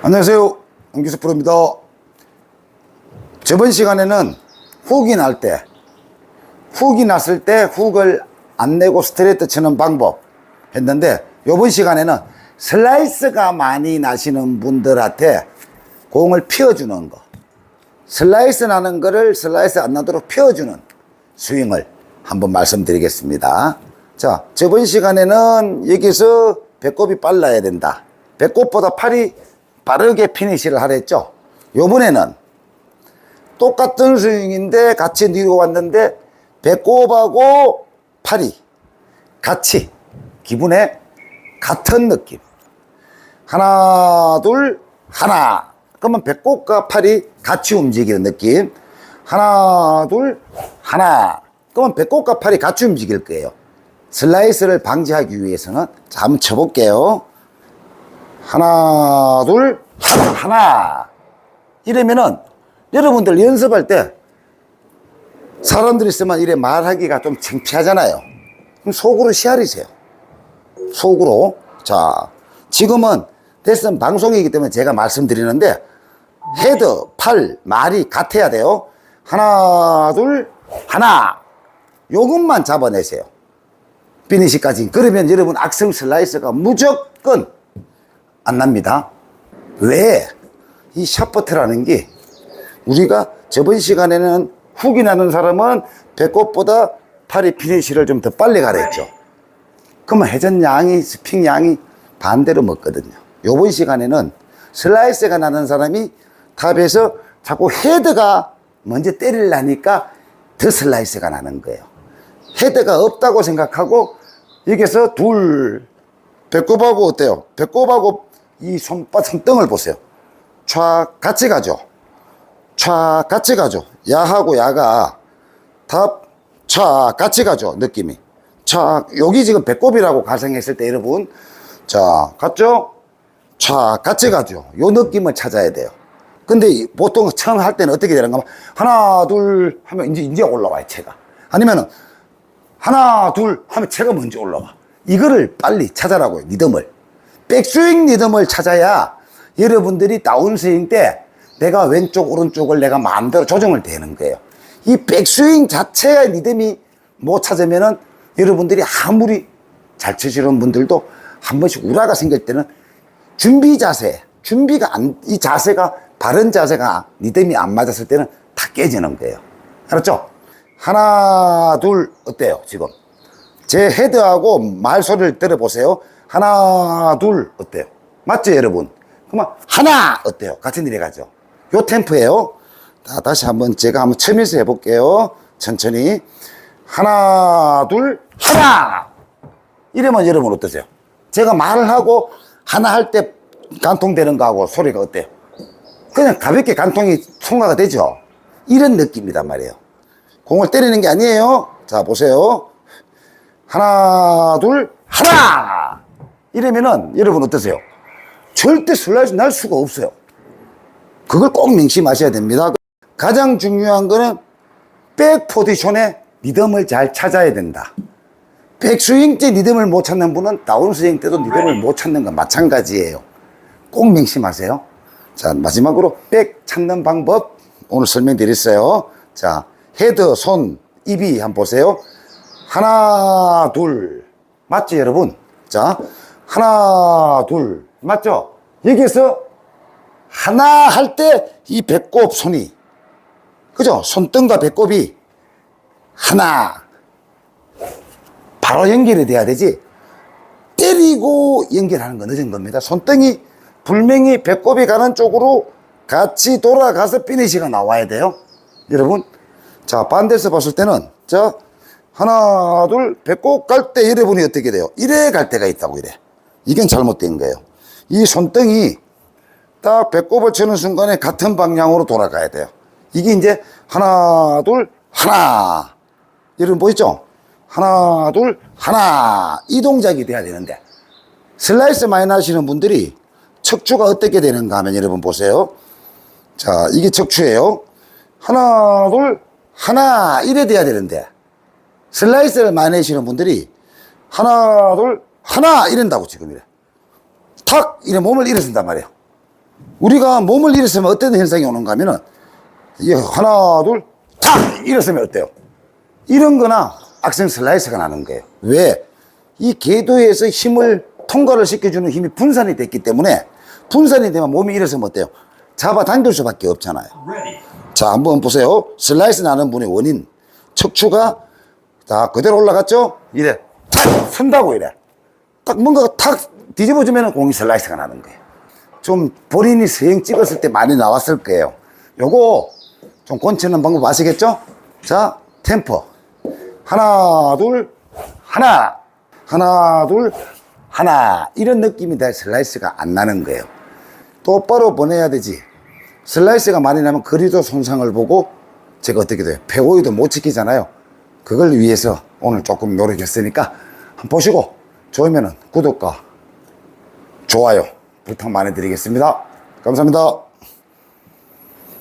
안녕하세요. 홍기수 프로입니다. 저번 시간에는 훅이 날 때, 훅이 났을 때 훅을 안 내고 스트레이트 치는 방법 했는데, 요번 시간에는 슬라이스가 많이 나시는 분들한테 공을 피워주는 거. 슬라이스 나는 거를 슬라이스 안 나도록 피워주는 스윙을 한번 말씀드리겠습니다. 자, 저번 시간에는 여기서 배꼽이 빨라야 된다. 배꼽보다 팔이 빠르게 피니시를 하랬죠. 요번에는 똑같은 스윙인데 같이 뒤로 왔는데 배꼽하고 팔이 같이 기분에 같은 느낌. 하나, 둘, 하나. 그러면 배꼽과 팔이 같이 움직이는 느낌. 하나, 둘, 하나. 그러면 배꼽과 팔이 같이 움직일 거예요. 슬라이스를 방지하기 위해서는 자, 한번 쳐볼게요. 하나, 둘, 하나, 하나. 이러면은 여러분들 연습할 때 사람들이 있으면 이래 말하기가 좀 창피하잖아요. 그럼 속으로 시아리세요. 속으로. 자, 지금은 됐으면 방송이기 때문에 제가 말씀드리는데 헤드, 팔, 말이 같아야 돼요. 하나, 둘, 하나. 요것만 잡아내세요. 피니시까지. 그러면 여러분 악성 슬라이스가 무조건 안 납니다. 왜? 이 샷버트라는 게 우리가 저번 시간에는 훅이 나는 사람은 배꼽보다 팔이 피니시를 좀 더 빨리 가랬죠. 그러면 회전 양이, 스핑 양이 반대로 먹거든요. 요번 시간에는 슬라이스가 나는 사람이 탑에서 자꾸 헤드가 먼저 때리려니까 더 슬라이스가 나는 거예요. 헤드가 없다고 생각하고 여기서 둘 배꼽하고 어때요? 배꼽하고 이 손바 손등을 보세요. 촥 같이 가죠. 촥 같이 가죠. 야하고 야가 탑촥 같이 가죠. 느낌이. 촥 여기 지금 배꼽이라고 가정했을 때 여러분 자 갔죠? 촥 같이 가죠. 요 느낌을 찾아야 돼요. 근데 이- 보통 처음 할 때는 어떻게 되는가 하나 둘 하면 이제 이제 올라와요 채가 아니면은 하나 둘 하면 채가 먼저 올라와 이거를 빨리 찾아라고요 리듬을 백스윙 리듬을 찾아야 여러분들이 다운스윙 때 내가 왼쪽 오른쪽을 내가 마음대로 조정을 되는 거예요 이 백스윙 자체의 리듬이 못 찾으면은 여러분들이 아무리 잘 치시는 분들도 한 번씩 우라가 생길 때는 준비 자세, 준비가 안, 이 자세가, 바른 자세가 리듬이 안 맞았을 때는 다 깨지는 거예요. 알았죠? 하나, 둘, 어때요, 지금? 제 헤드하고 말소리를 들어보세요. 하나, 둘, 어때요? 맞죠, 여러분? 그러면 하나, 어때요? 같이 내려가죠. 요 템포예요. 자, 다시 한번 제가 한번 처음에서 해볼게요. 천천히. 하나, 둘, 하나! 이러면 여러분 어떠세요? 제가 말을 하고 하나 할 때 간통되는 거하고 소리가 어때요? 그냥 가볍게 간통이 통과가 되죠? 이런 느낌이란 말이에요. 공을 때리는 게 아니에요. 자, 보세요. 하나, 둘, 하나! 이러면은 여러분 어떠세요? 절대 슬라이스 날 수가 없어요. 그걸 꼭 명심하셔야 됩니다. 가장 중요한 거는 백 포지션의 리듬을 잘 찾아야 된다. 백스윙 때 리듬을 못 찾는 분은 다운스윙 때도 리듬을 못 찾는 건 마찬가지예요. 꼭 명심하세요. 자, 마지막으로 백 찾는 방법 오늘 설명드렸어요. 자, 헤드, 손, 입이 한번 보세요. 하나, 둘. 맞죠, 여러분? 자, 하나, 둘. 맞죠? 여기서 하나 할 때 이 배꼽 손이 그죠? 손등과 배꼽이 하나 바로 연결이 돼야 되지 때리고 연결하는 건 늦은 겁니다 손등이 불명히 배꼽이 가는 쪽으로 같이 돌아가서 피니시가 나와야 돼요 여러분 자 반대에서 봤을 때는 자 하나 둘 배꼽 갈 때 여러분이 어떻게 돼요 이래 갈 때가 있다고 이래 이건 잘못된 거예요 이 손등이 딱 배꼽을 치는 순간에 같은 방향으로 돌아가야 돼요. 이게 이제 하나, 둘, 하나. 여러분 보이죠? 하나, 둘, 하나. 이 동작이 돼야 되는데. 슬라이스 많이 나시는 분들이 척추가 어떻게 되는가 하면 여러분 보세요. 자, 이게 척추예요. 하나, 둘, 하나. 이래 돼야 되는데. 슬라이스를 많이 내시는 분들이 하나, 둘, 하나. 이런다고 지금 이래. 탁! 이래 몸을 일어선단 말이에요. 우리가 몸을 일으키면 어떤 현상이 오는가 하면은 이게 하나 둘 탁 일어서면 어때요? 이런 거나 악성 슬라이스가 나는 거예요. 왜? 이 궤도에서 힘을 통과를 시켜주는 힘이 분산이 됐기 때문에 분산이 되면 몸이 일어서면 어때요? 잡아 당길 수밖에 없잖아요. 자, 한번 보세요. 슬라이스 나는 분의 원인. 척추가 자, 그대로 올라갔죠? 이래. 탁! 선다고 이래. 딱 뭔가가 탁 뒤집어지면 공이 슬라이스가 나는 거예요. 좀 본인이 서행 찍었을 때 많이 나왔을 거예요. 요거 좀 권치는 방법 아시겠죠? 자, 템포. 하나, 둘, 하나. 하나, 둘, 하나. 이런 느낌이 될 슬라이스가 안 나는 거예요. 똑바로 보내야 되지. 슬라이스가 많이 나면 거리도 손상을 보고 제가 어떻게 돼요? 배우이도 못 지키잖아요. 그걸 위해서 오늘 조금 노력했으니까 한번 보시고 좋으면은 구독과 좋아요 부탁 많이 드리겠습니다. 감사합니다.